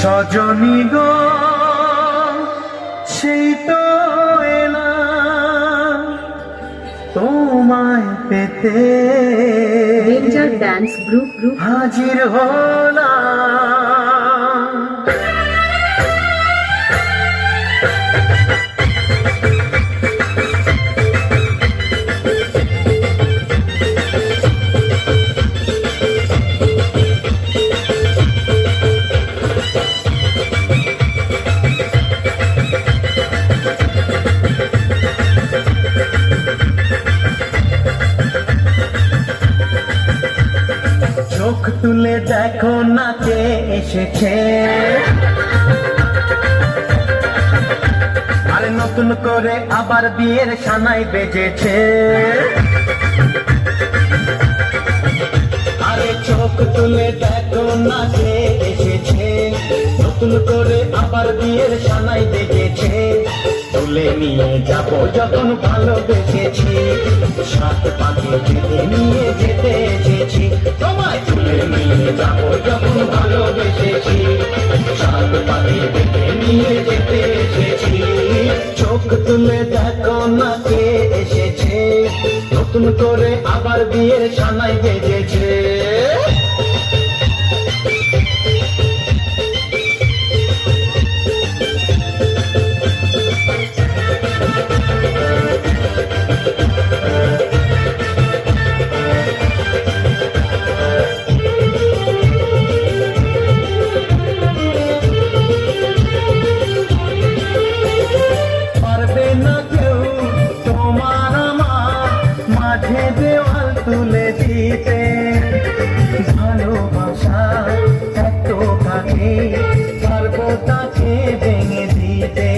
সজনী গ সেই তো তোমায় পেতে ডান্স ড্যান্স গ্রুপ গ্রুপ হাজির হলাম। তুলে দেখো না কে এসেছে। আরে নতুন করে আবার বিয়ের সানাই বেজেছে। আরে চোখ তুলে দেখো না কে এসেছে। নতুন করে আবার বিয়ের সানাই বেজেছে। তুলে নিয়ে যাব যখন ভালোবেসেছি। সাত যেতে নিয়ে তুলে দেখো না কে এসেছে। নতুন করে আবার বিয়ের সানাই বেজেছে দেওয়াল তুলে দিতে। ভালোবাসা এত কাছে পারব তাকে ভেঙে দিতে?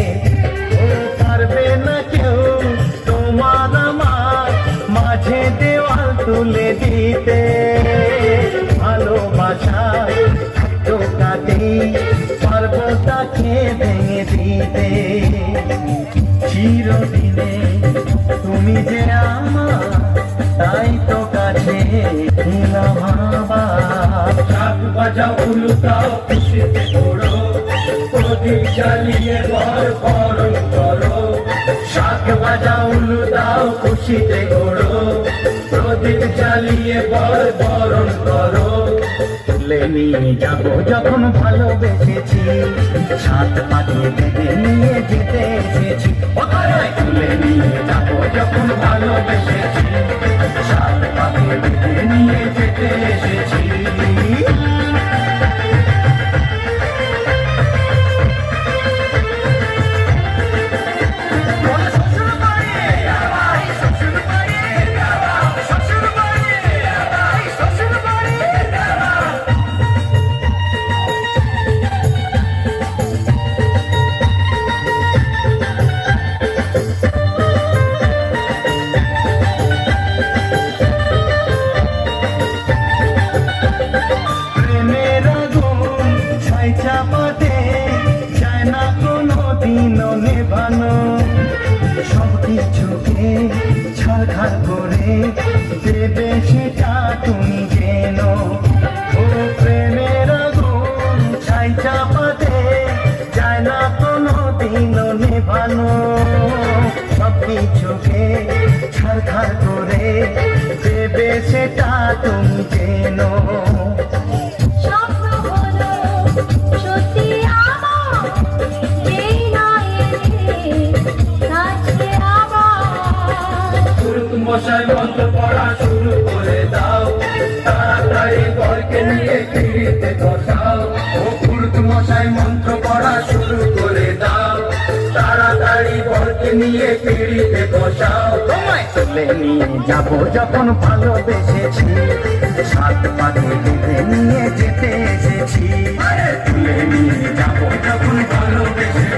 ও পারবে না কেউ তোমার আমার মাঝে দেওয়াল তুলে দিতে। ভালোবাসা এত কাছে পারব তাকে ভেঙে দিতে? চিরদিনে তুমি যে আমার তাই তো কাছে এলাম আবার শাক বাজা উলুটাও, খুশিতে ঘোড়ো প্রদীপ জ্বালিয়ে ঘর বরণ করো। শাক বাজা উলুদাও খুশিতে ঘোড়ো প্রদীপ জ্বালিয়ে বর বরণ করো। তুলে নিয়ে যাব যখন ভালোবেসেছি। সাত পাঠিয়ে বেঁধে নিয়ে যেতে এসেছি। তুলে নিয়ে যাব যখন ভালোবেসেছি। সাত পাঠিয়ে বেঁধে নিয়ে ছাড়খাড় করে দেবে সেটা তুমি যেন ও প্রেমের আগুন ছাই চাপাতে চায় না কোনো দিন নেভানো। সব কিছুকে ছাড়খাড় করে দেবে সেটা তুমি যেন মশাই মন্ত্র পড়া শুরু করে দাও। তাড়াতাড়ি ঘরকে নিয়ে ফিরিতে বসাও। ও কুর্দ মশাই মন্ত্র পড়া শুরু করে দাও। তাড়াতাড়ি ঘরকে নিয়ে ফিরিতে বসাও। তোমায় তুলে নিয়ে যাব যখন ভালোবেসেছি। সাত পাখি তুলে নিয়ে যেতে এসেছি। তুলে নিয়ে যাব যখন ভালোবেসেছি।